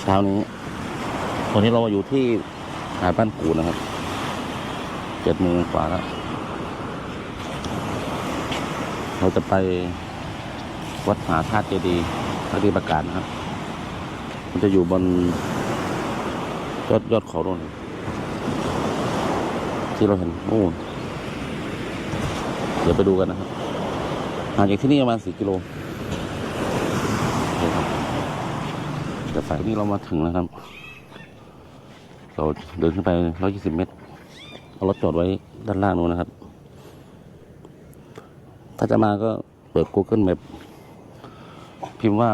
เช้านี้ตอนนี้เราอยู่ที่หาดบ้านกูนะครับเจ็ดโมงกว่าแล้ว เราจะไปวัดมหาธาตุเจดีย์พระดีประกาศนะครับ มันจะอยู่บนยอดยอดเขาโน่นที่เราเห็นโอ้นเดี๋ยวไปดูกันนะครับห่างจากที่นี่ประมาณสี่กิโลโอเคครับ เดี๋ยวฝ่ายนี้เรามาถึงแล้วครับ เราเดินขึ้นไปร้อยยี่สิบเมตร เอารถจอดไว้ด้านล่างนู้นนะครับ ถ้าจะมาก็เปิด Google Map พิมพ์ว่า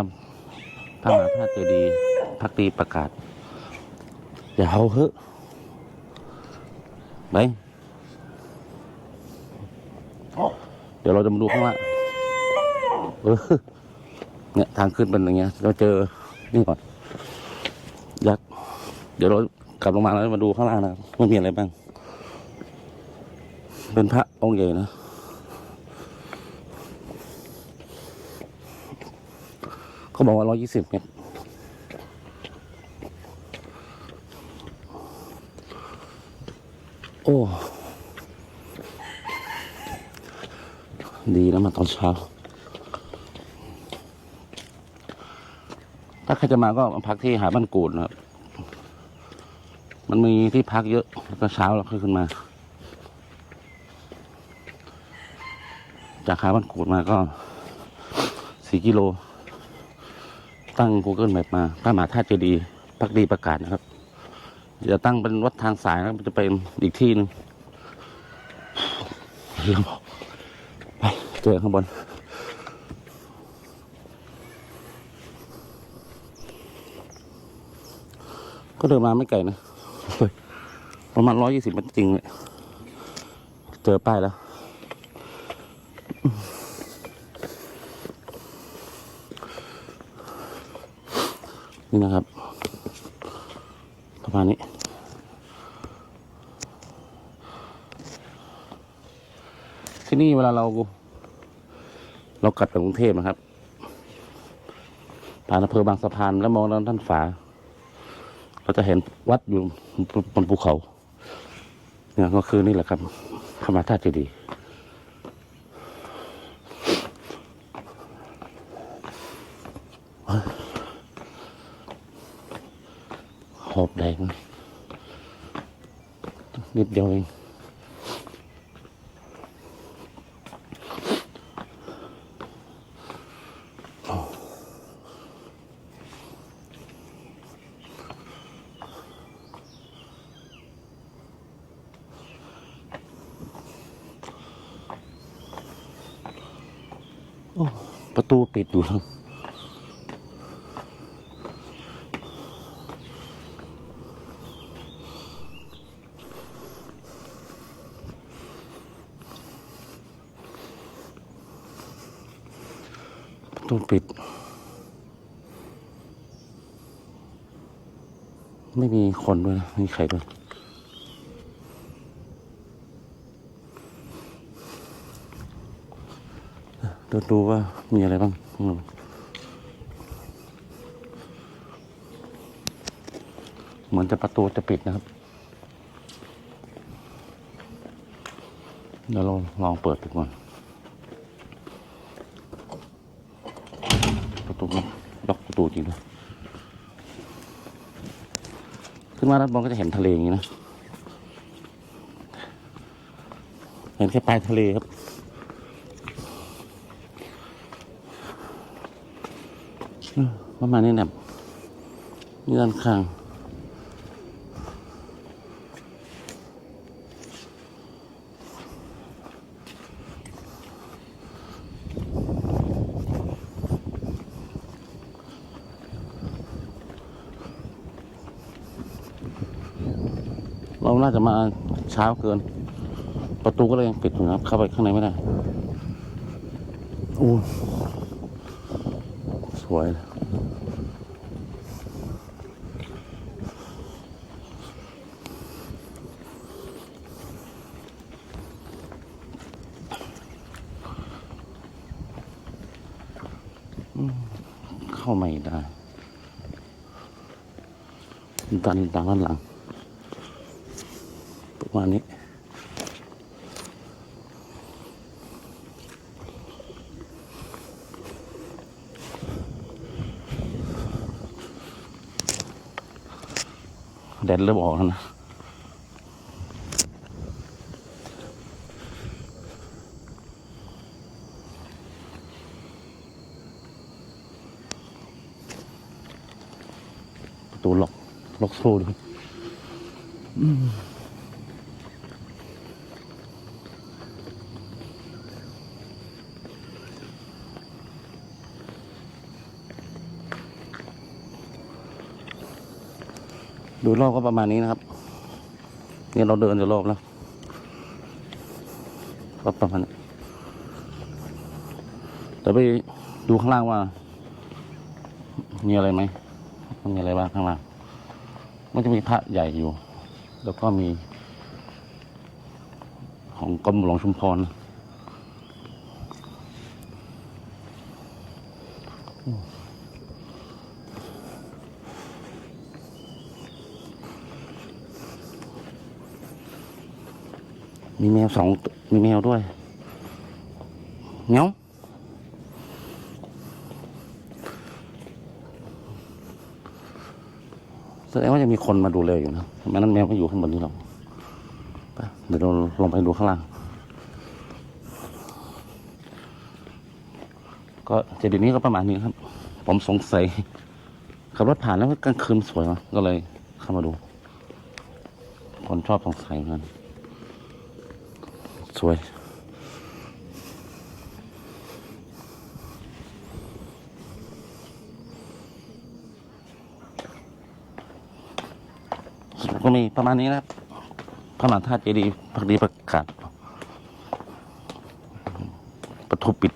พระมหาธาตุเจดีย์พักดีประกาศ อย่าเอาเถอไปเดี๋ยวเราจะมาดูข้างล่างเออเนี่ยทางขึ้นเป็นอย่างเงี้ยเราเจอนี่ก่อน เดี๋ยวเรากลับลงมาแล้วมาดูข้างล่างนะครับว่ามีอะไรบ้าง เป็นพระองค์ใหญ่นะเขาบอกว่าร้อยยี่สิบเมตรโอ้ ดีนะมาตอนเช้า ถ้าใครจะมาก็มาพักที่หาบ้านกูดนะครับ มันมีที่พักเยอะแล้วก็เช้าเราค่อยขึ้นมา จากหาบ้านกูดมาก็สี่กิโล ตั้ง Google Map มาพระมหาธาตุเจดีย์พักดีประกาศนะครับจะตั้งเป็นวัดทางสายนะครับจะเป็นอีกที่หนึ่งเรื่องบอกไปเจอข้างบนก็เดินมาไม่ไกลนะ ประมาณร้อยยี่สิบมันจริงเลยเจอป้ายแล้ว นี่นะครับ ประมาณนี้ ที่นี่เวลาเรา เรากลับจากกรุงเทพนะครับผ่านอำเภอบางสะพานแล้วมองด้านด้านฝา เราจะเห็นวัดอยู่บนภูเขา เนี่ยก็คือนี่แหละครับธรรมหาธาตุเจดีย์หอบแดงนิดเดียวเอง โอ้ ประตูปิดอยู่ครับประตูปิด ไม่มีคนด้วยนะไม่มีใครด้วย ดดูว่ามีอะไรบ้างข้างในเหมือนจะประตูจะปิดนะครับ เดี๋ยวเราลองเปิดดูก่อนประตูล็อกประตูจริงด้วยขึ้นมาด้านบนก็จะเห็นทะเลอย่างนี้นะ เห็นแค่ปลายทะเลครับ ประมาณนี้แหละนี่ด้านข้างเราน่าจะมาเช้าเกิน ประตูก็เลยยังปิดอยู่นะครับ เข้าไปข้างในไม่ได้อู้สวยเลย เข้าไม่ได้ตันด้านหลังประมาณนี้แดดเริ่มออกแล้วนะตู ล็อกโซ่ด้วยอืมดูรอบก็ประมาณนี้นะครับ นี่เราเดินจะรอบแล้วก็ประมาณนี้เดี๋ยวไปดูข้างล่างว่า มีอะไรไหมมีอะไรบ้างข้างล่าง มันจะมีพระใหญ่อยู่ แล้วก็มี ของกรมหลวงชุมพรมีแมวสองมีแมวด้วยเงี้ย แสดงว่าจะมีคนมาดูแลอยู่นะทำไมนั้นแมวไม่อยู่ข้างบนนี้หรอกไปเดี๋ยวเราลงไปดูข้างล่าง ก็เจดีย์นี้ก็ประมาณนี้ครับ ผมสงสัยขับรถผ่านแล้วกลางคืนสวยมาก็เลยเข้ามาดู คนชอบสงสัยเหมือนกันสวย ก็มีประมาณนี้นะครับพระมหาธาตุเจดีย์พักดีประกาศประตูปิด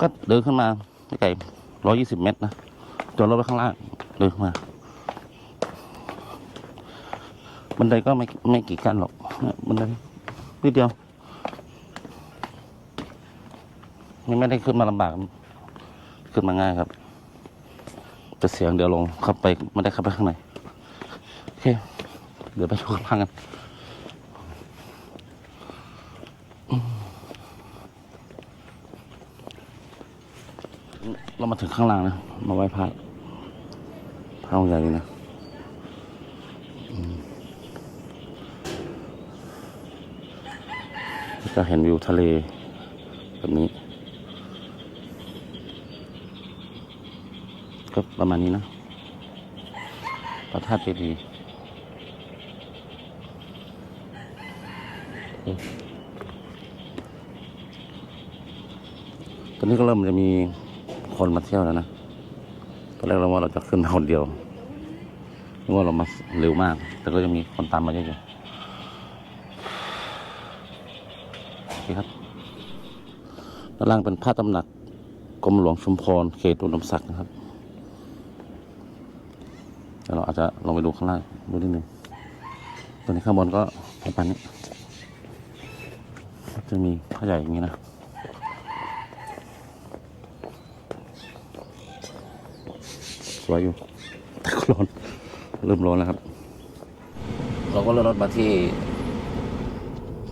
ก็เดินขึ้นมาไม่ไกลร้อยี่สิบเมตรนะจอดรถไว้ข้างล่างเดินขึ้นมาบันไดก็ไม่ไม่กี่ขั้นหรอกบันไดนิดเดียวไม่ได้ขึ้นมาลำบาก ขึ้นมาง่ายครับ จะเสียงเดี๋ยวลงเข้าไปไม่ได้เข้าไปข้างในโอเค เดี๋ยวไปดูข้างล่างกันเรามาถึงข้างล่างนะ มาไหว้พระพระองค์ใหญ่นะอืมจะเห็นวิวทะเลแบบนี้ ก็ประมาณนี้นะพระธาตุเจดีย์ตอนนี้ก็เริ่มจะมีคนมาเที่ยวแล้วนะ ตอนแรกเราว่าเราจะขึ้นมาคนเดียวนึกว่าเรามาเร็วมาก แต่ก็ยังมีคนตามมาเยอะอยู่โอเคครับด้านล่างเป็นพระตำหนักกรมหลวงชุมพร เขตอุดมศักดิ์นะครับ เดี๋ยวเราอาจจะลงไปดูข้างล่างดูนิดนึงตอนนี้ข้างบนก็ประมาณนี้จะมีผ้าใหญ่อย่างนี้นะสวยอยู่แต่ก็ร้อนเริ่มร้อนแล้วครับ เราก็เลื่อนรถมาที่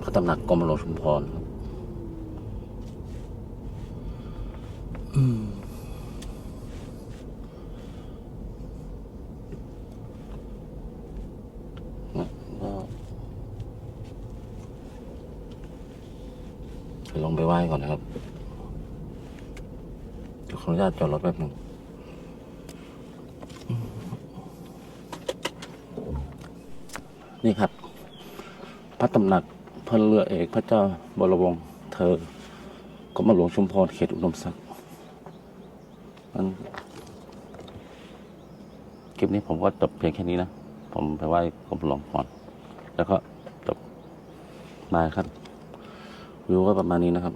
พระตำหนักกรมหลวงชุมพรครับอืม ก็ ลงไปไหว้ก่อนนะครับเดี๋ยวขออนุญาตจอดรถแป๊บหนึ่งนี่ครับ พระตำหนักพระเรือเอกพระเจ้าบรวงศ์เธอกรมหลวงชุมพรเขตอุดมศักดิ์มันคลิปนี้ผมก็จบเพียงแค่นี้นะ ผมไปไหว้กรมหลวงก่อน แล้วก็จบมาครับ วิวก็ประมาณนี้นะครับ